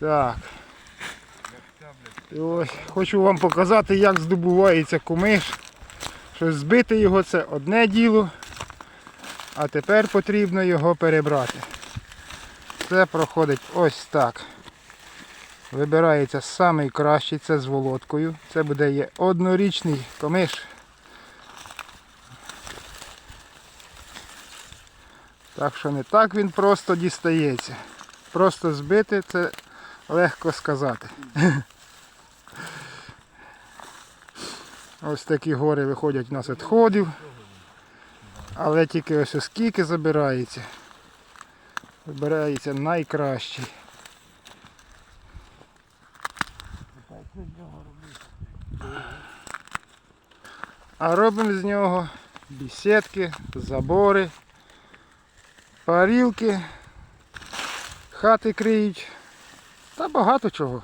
Так. І ось хочу вам показати, як здобувається кумиш. Що збити його це одне діло, а тепер потрібно його перебрати. Це проходить ось так. Вибирається самий це з володкою. Це буде є однорічний комиш. Так що не так він просто дістається. Просто збити це легко сказати. Ось такі гори виходять у нас відходів. Але тільки ось оскільки забирається. Вибирається найкращий. А робимо з нього бісідки, забори, парілки, хати криють та багато чого.